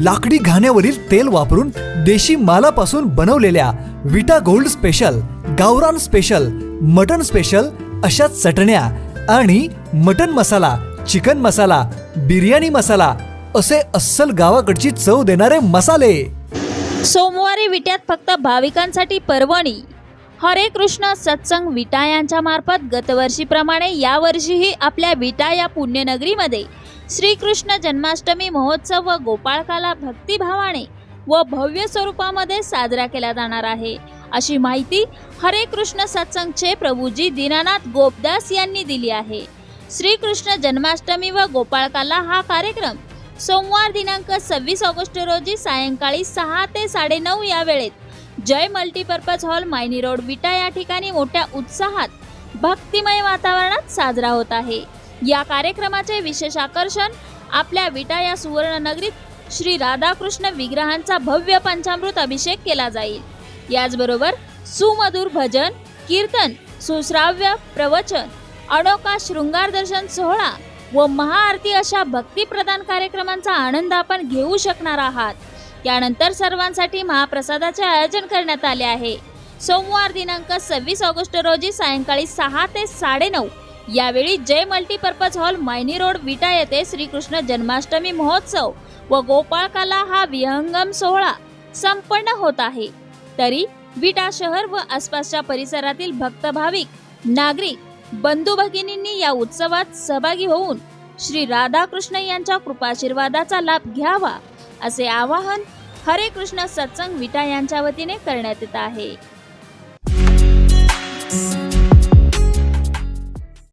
लाकडी घाण्यावरील तेल वापरून देशी मालापासून बनवलेल्या विटा गोल्ड स्पेशल गावरान स्पेशल मटन स्पेशल अशा चटण्या आणि मटन मसाला चिकन मसाला बिर्याणी मसाला असे अस्सल गावाकडची चव देणारे मसाले. सोमवारी विट्यात फक्त भाविकांसाठी परवणी. हरे कृष्ण सत्संग विटा यांच्या मार्फत गतवर्षीप्रमाणे यावर्षीही आपल्या विटा या पुण्यनगरीमध्ये श्रीकृष्ण जन्माष्टमी महोत्सव व गोपाळकाला भक्तिभावाने व भव्य स्वरूपामध्ये साजरा केला जाणार आहे. अशी माहिती हरे कृष्ण सत्संगचे प्रभूजी दीनानाथ गोपदास यांनी दिली आहे. श्रीकृष्ण जन्माष्टमी व गोपाळकाला हा कार्यक्रम सोमवार दिनांक सव्वीस ऑगस्ट रोजी सायंकाळी सहा ते साडेनऊ या वेळेत Jay multipurpose hall Mayani road Vita या ठिकाणी मोठ्या उत्साहात भक्तिमय वातावरणात साजरा होत आहे. या कार्यक्रमाचे विशेष आकर्षण आपल्या विटा या सुवर्ण नगरीत श्री राधाकृष्ण विग्रहांचा भव्य पंचामृत अभिषेक केला जाईल. याचबरोबर सुमधुर भजन कीर्तन सुश्राव्य प्रवचन अनोखा शृंगार दर्शन सोहळा व महाआरती अशा भक्तिप्रदान कार्यक्रमांचा आनंद आपण घेऊ शकणार आहात. यानंतर सर्वांसाठी महाप्रसादाचे आयोजन करण्यात आले आहे. सोमवार दिनांक सव्वीस ऑगस्ट रोजी सायंकाळी सहा ते साडेनऊ यावेळी Jay multipurpose hall Mayani road Vita येथे श्रीकृष्ण जन्माष्टमी महोत्सव व गोपाळकाला हा विहंगम सोहळा संपन्न होत आहे. तरी विटा शहर व आसपासच्या परिसरातील भक्त भाविक नागरिक बंधू भगिनींनी या उत्सवात सहभागी होऊन श्री राधाकृष्ण यांच्या कृपाशीर्वादाचा लाभ घ्यावा असे आवाहन हरे कृष्ण सत्संग विटा यांच्या वतीने करण्यात येत आहे.